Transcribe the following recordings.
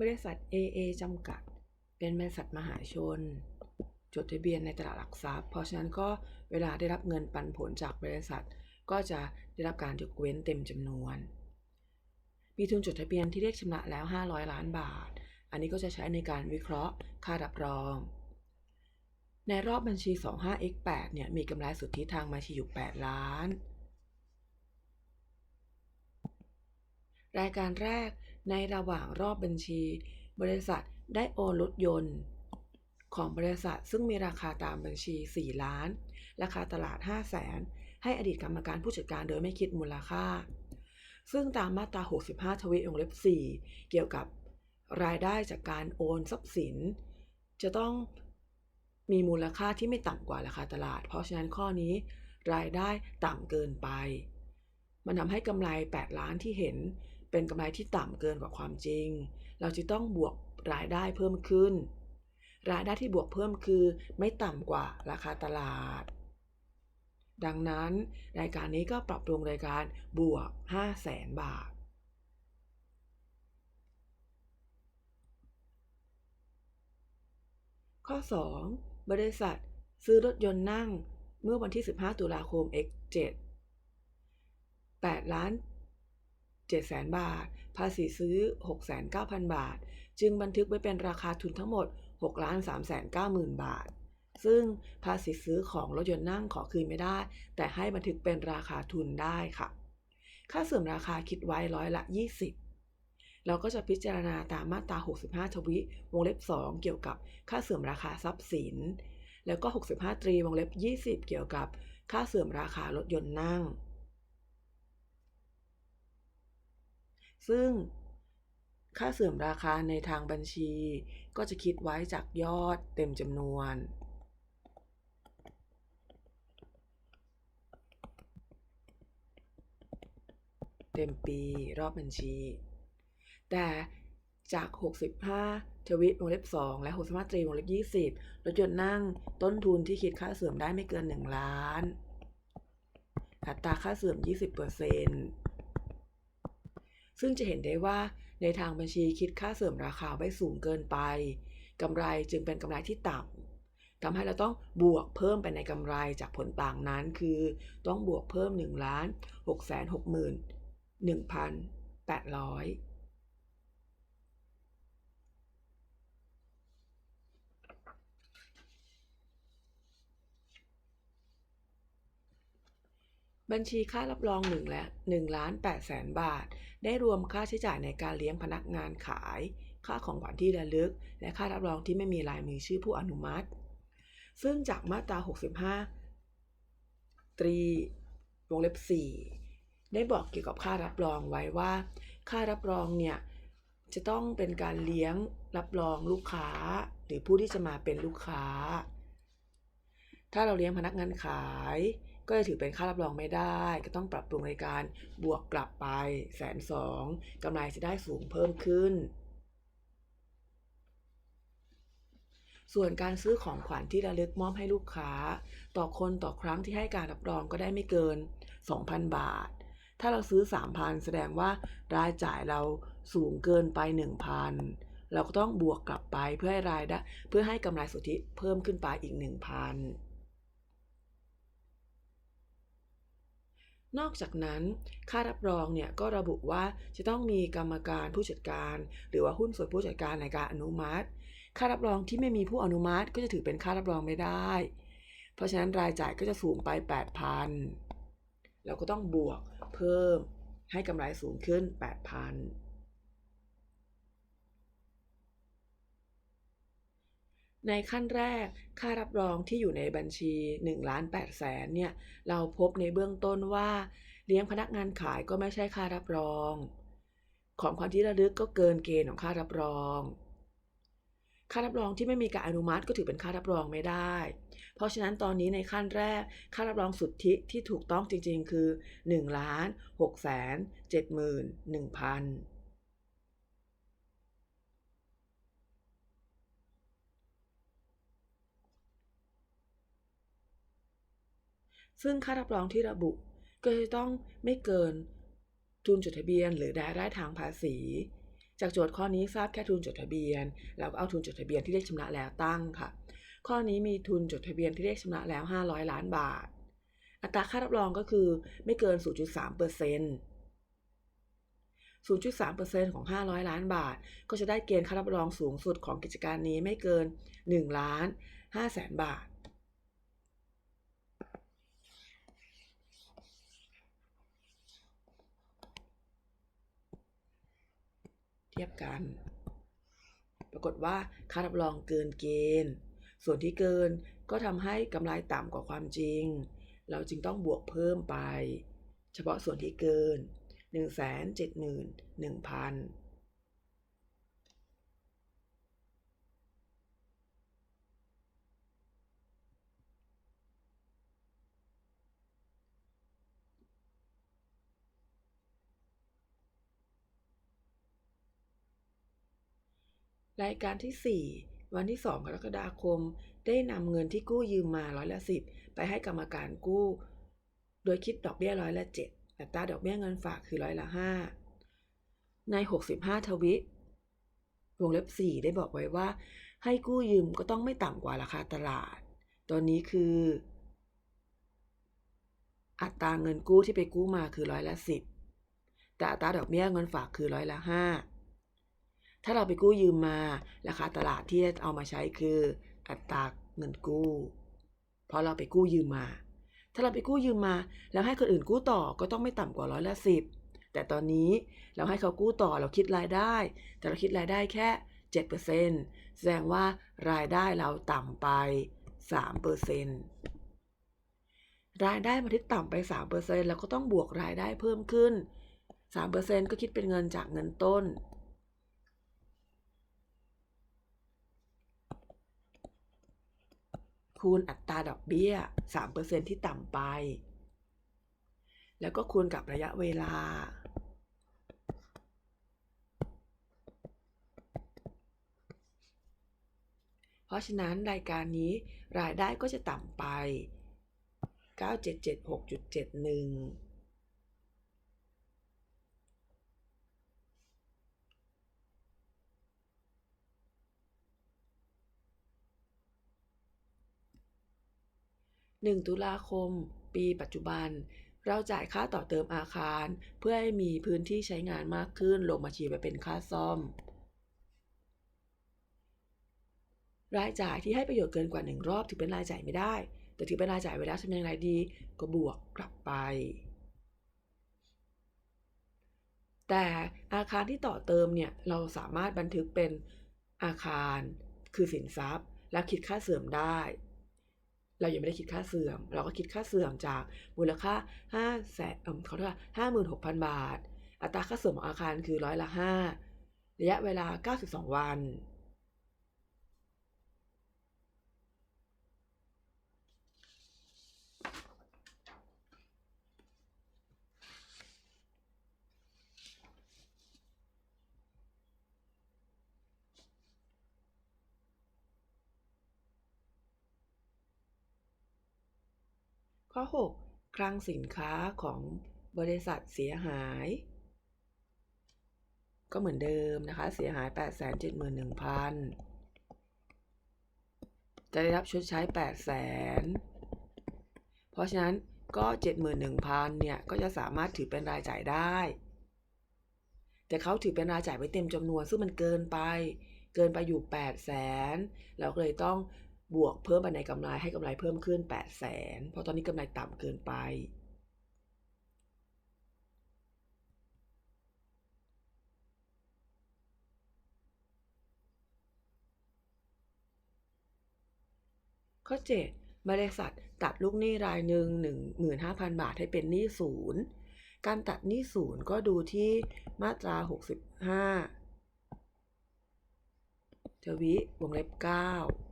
บริษัท AA จำกัด เป็นบริษัทมหาชน จดทะเบียนในตลาดหลักทรัพย์ เพราะฉะนั้นก็เวลาได้รับเงินปันผลจากบริษัท ก็จะได้รับการยกเว้นเต็มจำนวน มีทุนจดทะเบียนที่เรียกชำระแล้ว 500 ล้านบาท อันนี้ก็จะใช้ในการวิเคราะห์ค่ารับรอง ในรอบบัญชี 25x8 เนี่ยมีกำไรสุทธิทางบัญชีอยู่ 8 ล้านรายการแรก ในระหว่างรอบบัญชี บริษัทได้โอนรถยนต์ ของบริษัทซึ่งมีราคาตามบัญชี 4 ล้าน ราคาตลาด 5 0 0แสนให้อดีตกรรมการผู้จัดการโดยไม่คิดมูลค่า ซึ่งตามมาตรา 65 ทวีวงเล็บ 4 เกี่ยวกับรายได้จากการโอนทรัพย์สิน จะต้องมีมูลค่าที่ไม่ต่ำกว่าราคาตลาด เพราะฉะนั้นข้อนี้รายได้ต่ำเกินไป มันทำให้กำไร 8 ล้านที่เห็น เป็นกำไรที่ต่ำเกินกว่าความจริง เราจะต้องบวกรายได้เพิ่มขึ้น รายได้ที่บวกเพิ่มคือไม่ต่ำกว่าราคาตลาด ดังนั้นรายการนี้ก็ปรับปรุงรายการบวก 5 0 0แสนบาท ข้อ 2 บริษัทซื้อรถยนต์นั่งเมื่อวันที่ 15 ตุลาคม X7 8ล้าน 7แสนบาท ภาษีซื้อ 69,000 บาท จึงบันทึกไว้เป็นราคาทุนทั้งหมด 6,390,000 บาท ซึ่งภาษีซื้อของรถยนต์นั่งขอคืนไม่ได้ แต่ให้บันทึกเป็นราคาทุนได้ค่ะ ค่าเสื่อมราคาคิดไว้ร้อยละ 20 เราก็จะพิจารณาตามมาตรา 65 ทวิ วงเล็บ 2 เกี่ยวกับค่าเสื่อมราคาทรัพย์สิน แล้วก็ 65 ตรี วงเล็บ 20 เกี่ยวกับค่าเสื่อมราคารถยนต์นั่ง ซึ่งค่าเสื่อมราคาในทางบัญชี ก็จะคิดไว้จากยอดเต็มจำนวน เต็มปีรอบบัญชี แต่จาก 65 ทวิตวงเล็บ 2 และ 65 ตรีวงเล็บ 20 รถยนต์นั่งต้นทุนที่คิดค่าเสื่อมได้ไม่เกิน 1 ล้าน อัตราค่าเสื่อม 20% ซึ่งจะเห็นได้ว่าในทางบัญชีคิดค่าเสื่อมราคาไว้สูงเกินไปกำไรจึงเป็นกำไรที่ต่ำทำให้เราต้องบวกเพิ่มไปในกำไรจากผลต่างนั้น คือต้องบวกเพิ่ม1ล้าน6 6 1 1,800 บัญชีค่ารับรอง1และ1ล้าน8แสนบาท ได้รวมค่าใช้จ่ายในการเลี้ยงพนักงานขาย ค่าของขวัญที่ระลึก และค่ารับรองที่ไม่มีลายมือชื่อผู้อนุมัติ ซึ่งจากมาตรา 65 ตรีวงเล็บ 4 ได้บอกเกี่ยวกับค่ารับรองไว้ว่า ค่ารับรองเนี่ยจะต้องเป็นการเลี้ยงรับรองลูกค้า หรือผู้ที่จะมาเป็นลูกค้า ถ้าเราเลี้ยงพนักงานขาย ก็จะถือเป็นค่ารับรองไม่ได้ ก็ต้องปรับปรุงในการบวกกลับไปแสนสองกำไรจะได้สูงเพิ่มขึ้น ส่วนการซื้อของขวัญที่ระลึกมอบให้ลูกค้า ต่อคนต่อครั้งที่ให้การรับรองก็ได้ไม่เกิน 2,000 บาท ถ้าเราซื้อ 3,000 แสดงว่ารายจ่ายเราสูงเกินไป 1,000เราก็ต้องบวกกลับไปเพื่อให้รายได้เพื่อให้กำไรสุทธิเพิ่มขึ้นไปอีก 1,000 นอกจากนั้น ค่ารับรองเนี่ยก็ระบุว่าจะต้องมีกรรมการผู้จัดการ หรือว่าหุ้นส่วนผู้จัดการในการอนุมัติ ค่ารับรองที่ไม่มีผู้อนุมัติก็จะถือเป็นค่ารับรองไม่ได้ เพราะฉะนั้นรายจ่ายก็จะสูงไป 8,000เราก็ต้องบวกเพิ่มให้กำไรสูงขึ้น 8,000 ในขั้นแรกค่ารับรองที่อยู่ในบัญชี1ล้าน8แสนเนี่ยเราพบในเบื้องต้นว่า เลี้ยงพนักงานขายก็ไม่ใช่ค่ารับรอง ของขวัญที่ระลึกก็เกินเกณฑ์ของค่ารับรอง ค่ารับรองที่ไม่มีการอนุมัติก็ถือเป็นค่ารับรองไม่ได้ เพราะฉะนั้นตอนนี้ในขั้นแรกค่ารับรองสุทธิที่ถูกต้องจริงๆ คือ1ล้าน6แสน71,000 ซึ่งค่ารับรองที่ระบุก็จะต้องไม่เกินทุนจดทะเบียน หรือรายได้ทางภาษี จากโจทย์ข้อนี้ทราบแค่ทุนจดทะเบียน เราก็เอาทุนจดทะเบียนที่เรียกชำระแล้วตั้งค่ะ ข้อนี้มีทุนจดทะเบียนที่เรียกชำระแล้ว 500 ล้านบาท อัตราค่ารับรองก็คือไม่เกิน 0.3เปอร์เซ็นต์0.3%ของ 500 ล้านบาท ก็จะได้เกณฑ์ค่ารับรองสูงสุดของกิจการนี้ไม่เกิน 1 ล้าน5แสนบาท ทียบกัน ปรากฏว่าค่ารับรองเกินเกณฑ์ ส่วนที่เกินก็ทำให้กำไรต่ำกว่าความจริง เราจึงต้องบวกเพิ่มไป เฉพาะส่วนที่เกิน 171,000 รายการที่ 4 วันที่ 2 กรกฎาคม ได้นำเงินที่กู้ยืมมาร้อยละ10 ไปให้กรรมการกู้ โดยคิดดอกเบี้ยร้อยละ7อัตราดอกเบี้ยเงินฝากคือร้อยละ5ใน 65 ทวิวงเล็บ 4 ได้บอกไว้ว่า ให้กู้ยืมก็ต้องไม่ต่ำกว่าราคาตลาด ตอนนี้คือ อัตราเงินกู้ที่ไปกู้มาคือร้อยละ10แต่อัตราดอกเบี้ยเงินฝากคือร้อยละ5 ถ้าเราไปกู้ยืมมาราคาตลาดที่เอามาใช้คืออัตราเงินกู้ เพราะเราไปกู้ยืมมา ถ้าเราไปกู้ยืมมา แล้วให้คนอื่นกู้ต่อก็ต้องไม่ต่ำกว่าร้อยละสิบแต่ตอนนี้เราให้เขากู้ต่อเราคิดรายได้ แต่เราคิดรายได้แค่เจ็ดเปอร์เซ็นแสดงว่ารายได้เราต่ำไปสามเปอร์เซ็นรายได้มาที่ต่ำไปสามเปอร์เซ็นเราก็ต้องบวกรายได้เพิ่มขึ้นสามเปอร์เซ็นก็คิดเป็นเงินจากเงินต้น คูณอัตราดอกเบี้ย 3%ที่ต่ำไป แล้วก็คูณกับระยะเวลา เพราะฉะนั้นรายการนี้รายได้ก็จะต่ำไป 9776.71 1 ตุลาคม ปีปัจจุบัน เราจ่ายค่าต่อเติมอาคาร เพื่อให้มีพื้นที่ใช้งานมากขึ้นลงบัญชีไปเป็นค่าซ่อม รายจ่ายที่ให้ประโยชน์เกินกว่า 1 รอบถือเป็นรายจ่ายไม่ได้ แต่ถือเป็นรายจ่ายไว้แล้วทำอย่างไรดี ก็บวกกลับไปแต่อาคารที่ต่อเติมเนี่ยเราสามารถบันทึกเป็นอาคารคือสินทรัพย์ แล้วคิดค่าเสื่อมได้ เรายังไม่ได้คิดค่าเสื่อม เราก็คิดค่าเสื่อมจากมูลค่า5แสนเขาเรียกว่า56,000บาท อัตราค่าเสื่อมของอาคารคือร้อยละ5ระยะเวลา 92 วัน ข้อ 6 คลังสินค้าของบริษัทเสียหาย ก็เหมือนเดิมนะคะ เสียหาย 871,000 จะได้รับชดใช้ 800,000เพราะฉะนั้นก็ 71,000เนี่ย ก็จะสามารถถือเป็นรายจ่ายได้ แต่เขาถือเป็นรายจ่ายไว้เต็มจำนวน ซึ่งมันเกินไป เกินไปอยู่ 800,000เราก็เลยต้อง บวกเพิ่มไปในกำไรให้กำไรเพิ่มขึ้น 8 0 0แสนเพราะตอนนี้กำไรต่ำเกินไป ข้อ 7 บริษัทตัดลูกหนี้รายหนึ่ง15,000 บาทให้เป็นหนี้ศูนย์การตัดหนี้ศูนย์ก็ดูที่มาตรา 65ทวิวงเล็บ 9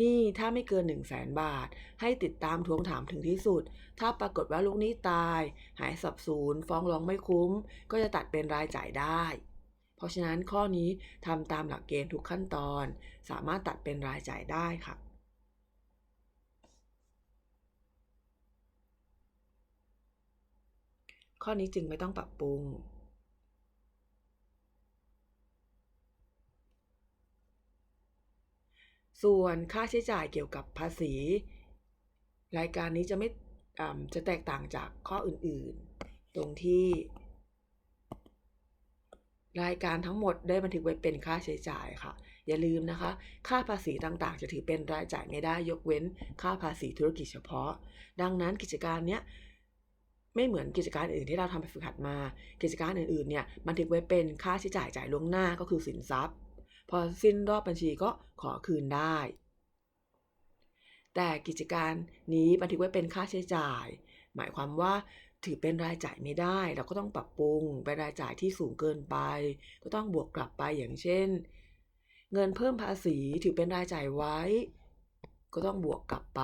นี้ถ้าไม่เกิน 1 0 0 0 0แสนบาท ให้ติดตามทวงถามถึงที่สุด ถ้าปรากฏว่าลูกหนี้ตาย หายสับสูญฟ้องร้องไม่คุ้ม ก็จะตัดเป็นรายจ่ายได้ เพราะฉะนั้นข้อนี้ทำตามหลักเกณฑ์ทุกขั้นตอน สามารถตัดเป็นรายจ่ายได้ค่ะข้อนี้จึงไม่ต้องปรับปรุง ส่วนค่าใช้จ่ายเกี่ยวกับภาษี รายการนี้จะไม่จะแตกต่างจากข้ออื่นๆ ตรงที่ รายการทั้งหมดได้บันทึกไว้เป็นค่าใช้จ่ายค่ะ อย่าลืมนะคะ ค่าภาษีต่างๆ จะถือเป็นรายจ่ายไม่ได้ยกเว้น ค่าภาษีธุรกิจเฉพาะ ดังนั้นกิจการเนี้ยไม่เหมือนกิจการอื่นที่เราทำไปฝึกหัดมา กิจการอื่นๆเนี่ยบันทึกไว้เป็นค่าใช้จ่ายจ่ายล่วงหน้าก็คือสินทรัพย์ อสิ้นรอบบัญชีก็ขอคืนได้ แต่กิจการนี้บันทึกไว้เป็นค่าใช้จ่าย หมายความว่าถือเป็นรายจ่ายไม่ได้ เราก็ต้องปรับปรุงเป็นรายจ่ายที่สูงเกินไป ก็ต้องบวกกลับไปอย่างเช่น เงินเพิ่มภาษีถือเป็นรายจ่ายไว้ ก็ต้องบวกกลับไป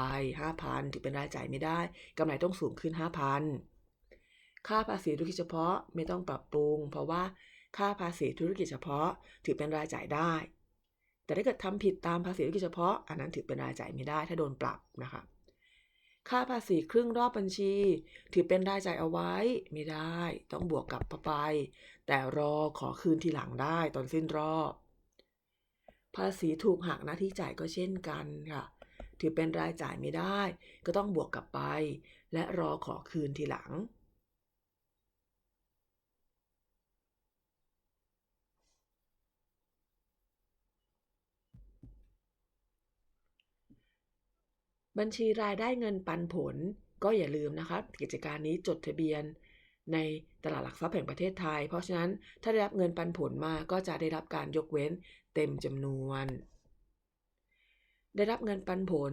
5,000 ถือเป็นรายจ่ายไม่ได้กำไรต้องสูงขึ้น 5,000 ค่าภาษีธุรกิจเฉพาะไม่ต้องปรับปรุง เพราะว่า ค่าภาษีธุรกิจเฉพาะ ถือเป็นรายจ่ายได้ แต่ถ้าเกิดทำผิดตามภาษีธุรกิจเฉพาะ อันนั้นถือเป็นรายจ่ายไม่ได้ถ้าโดนปรับนะคะค่าภาษีครึ่งรอบบัญชี ถือเป็นรายจ่ายเอาไว้ไม่ได้ ต้องบวกกลับเข้าไป แต่รอขอคืนทีหลังได้ตอนสิ้นรอบ ภาษีถูกหักหน้าที่จ่ายก็เช่นกันค่ะ ถือเป็นรายจ่ายไม่ได้ ก็ต้องบวกกลับไป และรอขอคืนทีหลัง บัญชีรายได้เงินปันผล ก็อย่าลืมนะคะ กิจการนี้จดทะเบียน ในตลาดหลักทรัพย์แห่งประเทศไทย เพราะฉะนั้นถ้าได้รับเงินปันผลมาก็จะได้รับการยกเว้นเต็มจำนวน ได้รับเงินปันผล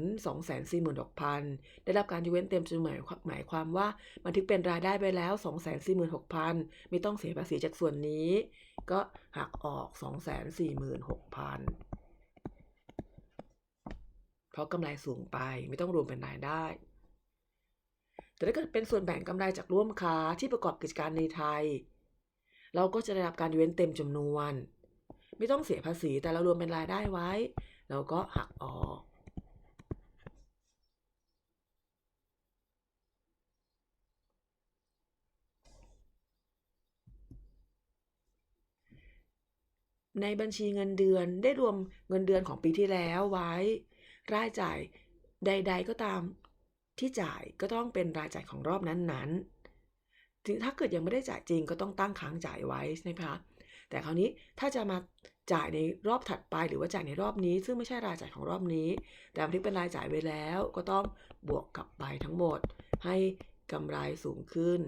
246,000ได้รับการยกเว้นเต็มจำนวนหมายหมายความว่าบันทึกเป็นรายได้ไปแล้ว 246,000ไม่ต้องเสียภาษีจากส่วนนี้ ก็หักออก 246,000 ราะกำไรสูงไปไม่ต้องรวมเป็นรายได้ แต่ถ้าเกิดเป็นส่วนแบ่งกำไรจากร่วมค้าที่ประกอบกิจการในไทย เราก็จะได้รับการเว้นเต็มจำนวน ไม่ต้องเสียภาษีแต่เรารวมเป็นรายได้ไว้ เราก็หักออกในบัญชีเงินเดือนได้รวมเงินเดือนของปีที่แล้วไว้ รายจ่ายใด ๆ ก็ตามที่จ่ายก็ต้องเป็นรายจ่ายของรอบนั้นๆถึงถ้าเกิดยังไม่ได้จ่ายจริงก็ต้องตั้งค้างจ่ายไว้ใช่ไหมคะแต่คราวนี้ถ้าจะมาจ่ายในรอบถัดไปหรือว่าจ่ายในรอบนี้ ซึ่งไม่ใช่รายจ่ายของรอบนี้ แต่บันทึกเป็นรายจ่ายไว้แล้ว ก็ต้องบวกกลับไปทั้งหมด ให้กำไรสูงขึ้น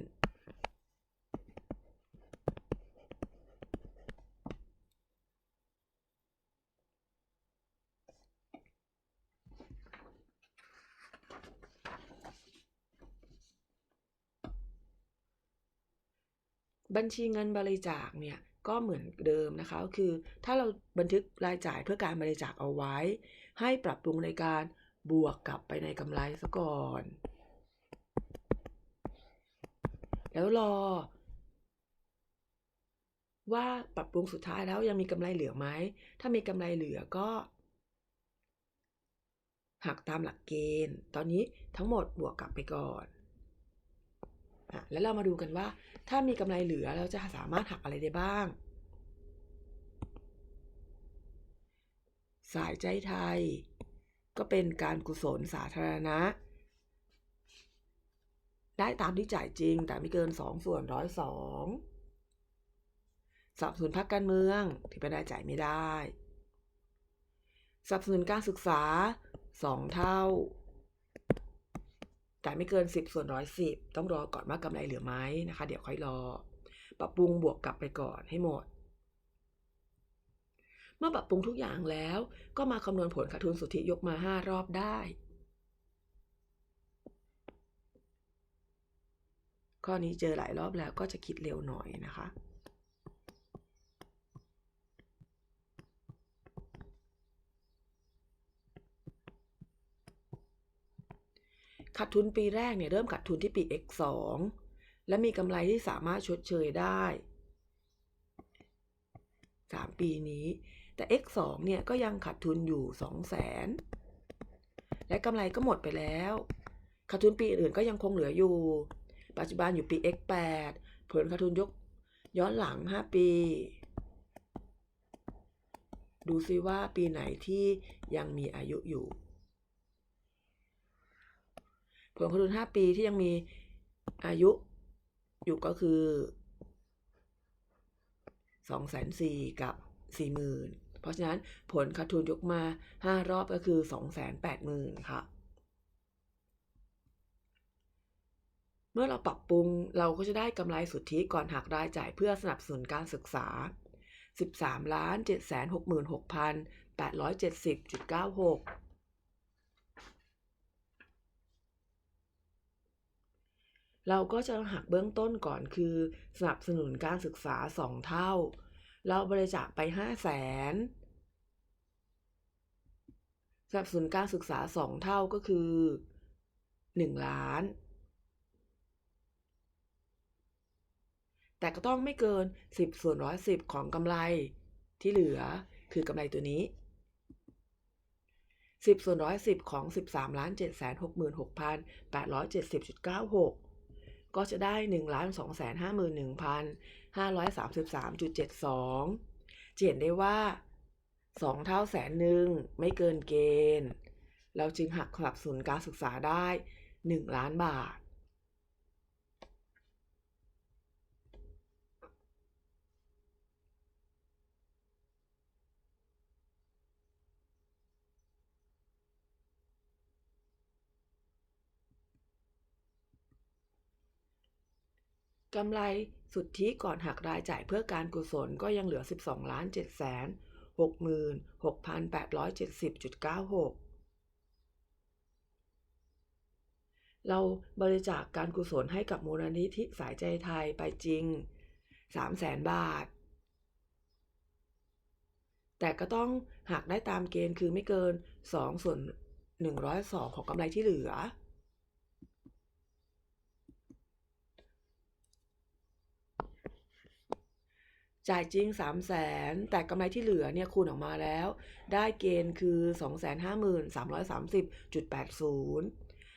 บัญชีเงินบริจาคเนี่ยก็เหมือนเดิมนะคะ คือถ้าเราบันทึกรายจ่ายเพื่อการบริจาคเอาไว้ ให้ปรับปรุงในการบวกกลับไปในกำไรซะก่อน แล้วรอ ว่าปรับปรุงสุดท้ายแล้วยังมีกำไรเหลือไหม ถ้ามีกำไรเหลือก็หักตามหลักเกณฑ์ ตอนนี้ทั้งหมดบวกกลับไปก่อน แล้วเรามาดูกันว่า ถ้ามีกำไรเหลือเราจะสามารถหักอะไรได้บ้าง สายใจไทย ก็เป็นการกุศลสาธารณะ ได้ตามที่จ่ายจริงแต่ไม่เกิน 2 ส่วนร้อยสองสนับสนุนพรรคการเมืองที่เป็นรายจ่ายไม่ได้สนับสนุนการศึกษา 2 เท่า แต่ไม่เกิน 10 ส่วนร้อยสิบต้องรอก่อนว่ากำไรเหลือไหมนะคะ เดี๋ยวค่อยรอ ปรับปรุงบวกกลับไปก่อนให้หมด เมื่อปรับปรุงทุกอย่างแล้ว ก็มาคำนวณผลขาดทุนสุทธิยกมา 5 รอบได้ ข้อนี้เจอหลายรอบแล้วก็จะคิดเร็วหน่อยนะคะ ขาดทุนปีแรกเนี่ยเริ่มขาดทุนที่ปี x 2 และมีกำไรที่สามารถชดเชยได้ 3 ปีนี้ แต่ x 2 เนี่ยก็ยังขาดทุนอยู่ 2 0 0 0 0 0 และกำไรก็หมดไปแล้ว ขาดทุนปีอื่นก็ยังคงเหลืออยู่ ปัจจุบันอยู่ปี x 8 ผลขาดทุนยกย้อนหลัง 5 ปี ดูซิว่าปีไหนที่ยังมีอายุอยู่ ผลการดู5ปีที่ยังมีอายุอยู่ก็คือ2 4 0 0 0กับ40,000เพราะฉะนั้นผลขาดทุนยกมา5รอบก็คือ280,000ค่ะ เมื่อเราปรับปรุงเราก็จะได้กำไรสุทธิก่อนหักรายจ่ายเพื่อสนับสนุนการศึกษา 13ล้าน766,870.96 เราก็จะหักเบื้องต้นก่อนคือสนับสนุนการศึกษา 2 เท่า เราบริจาคไป5 0 0แสนสนับสนุนการศึกษา 2 เท่าก็คือ 1 ล้าน แต่ก็ต้องไม่เกิน 10 ส่วน110ของกำไรที่เหลือคือกำไรตัวนี้ 10 ส่วน110ของ 13ล้าน766,870.96 ก็จะได้ 1,251,533.72จะเห็นได้ว่า 2 เท่าแสนหนึ่งไม่เกินเกณฑ์ เราจึงหักสนับสนุนการศึกษาได้ 1 ล้านบาท กำไรสุทธิก่อนหักรายจ่ายเพื่อการกุศลก็ยังเหลือ 12ล้าน7 6 6 8 7 0 9 6 เราบริจาคการกุศลให้กับมูลนิธิสายใจไทยไปจริง 3 0 0แสนบาท แต่ก็ต้องหักได้ตามเกณฑ์คือไม่เกิน 2 ส่วน 102 ของกำไรที่เหลือ จ่ายจริง 3 0 0แสนแต่กำไรที่เหลือเนี่ยคูณออกมาแล้ว ได้เกณฑ์คือ 253,330.80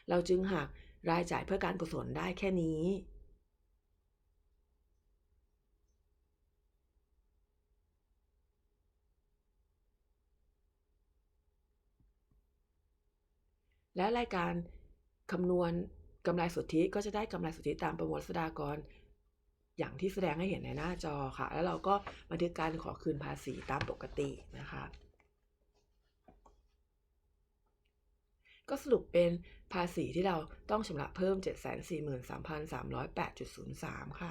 เราจึงหักรายจ่ายเพื่อการกุศลได้แค่นี้ และรายการคำนวณกำไรสุทธิก็จะได้กำไรสุทธิตามประมวลรัษฎากร อย่างที่แสดงให้เห็นในหน้าจอค่ะ แล้วเราก็บันทึกการขอคืนภาษีตามปกตินะคะ ก็สรุปเป็นภาษีที่เราต้องชำระเพิ่ม 743,308.03 ค่ะ